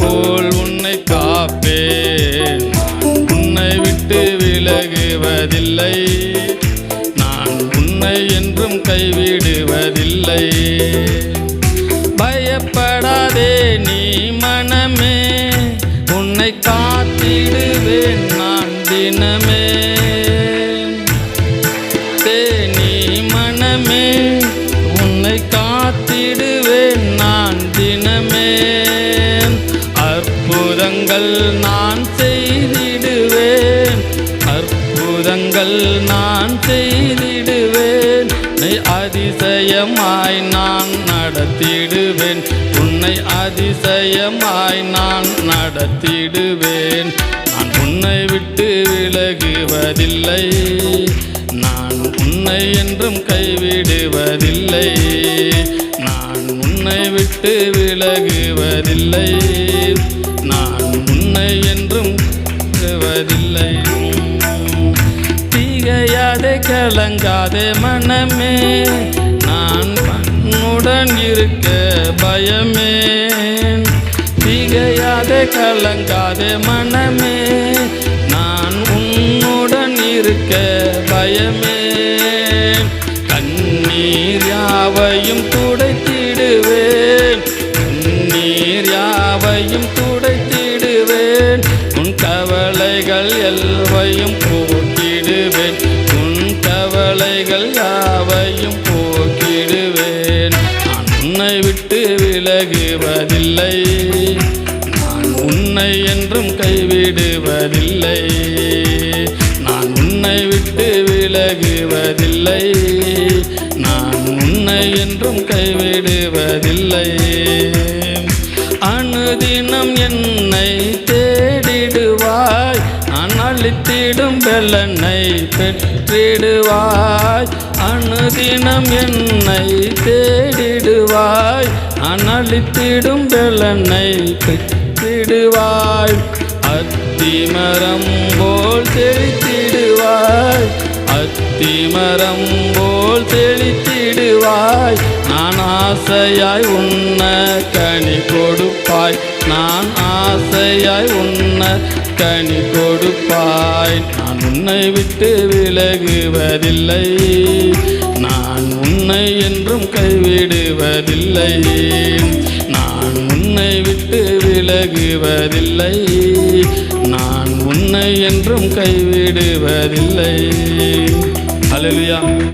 போல் உன்னை காப்பேன். உன்னை விட்டு விலகுவதில்லை. நான் உன்னை என்றும் கைவிடுவதில்லை. பயப்படாதே நீ மனமே. உன்னை காத்திடுவேன் நான் தினமே. நீ மனமே. உன்னை காத்திடுவேன் நான் தினமே. அற்புதங்கள் நான் செய்திடுவேன். அற்புதங்கள் நான் செய்திடுவேன். அதிசயமாய் நான் நடத்திடுவேன். உன்னை அதிசயமாய் நான் நடத்திடுவேன். நான் உன்னை விட்டு விலகுவதில்லை. நான் உன்னை என்றும் கைவிடுவதில்லை. விட்டு விலகுவதில்லை. நான் உன்னை என்றும் விடுவதில்லை தீகையாதே கலங்காதே மனமே. நான் பண்ணுடன் இருக்க பயமே திகையாதே கலங்காதே மனமே. நான் உன்னுடன் இருக்க பயமே கண்ணீர் யாவையும் தூ யாவையும் துடைத்திடுவேன். உன் கவலைகள் எல்வையும் போக்கிடுவேன். உன் கவலைகள் யாவையும் போக்கிடுவேன். நான் உன்னை விட்டு விலகுவதில்லை. நான் உன்னை என்றும் கைவிடுவதில்லை. நான் உன்னை விட்டு விலகுவதில்லை. நான் உன்னை என்றும் கைவிடுவதில்லை. அனுதினம் என்னை தேடிடுவாய். அனளித்திடும் வெள்ளனை பெற்றிடுவாய். அனுதினம் என்னை தேடிடுவாய். அனளித்திடும் வெள்ளனை பெற்றிடுவாய். அத்திமரம் போல் தெளித்திடுவாய். அத்திமரம் போல் தெளித்திடுவாய். நான் ஆசையாய் உன்ன கனி கொடுப்பாய். நான் ஆசையாய் உன்ன கனி கொடுப்பாய். நான் உன்னை விட்டு விலகுவதில்லை. நான் உன்னை என்றும் கைவிடுவதில்லை. நான் உன்னை விட்டு விலகுவதில்லை. நான் உன்னை என்றும் கைவிடுவதில்லை. அல்லேலூயா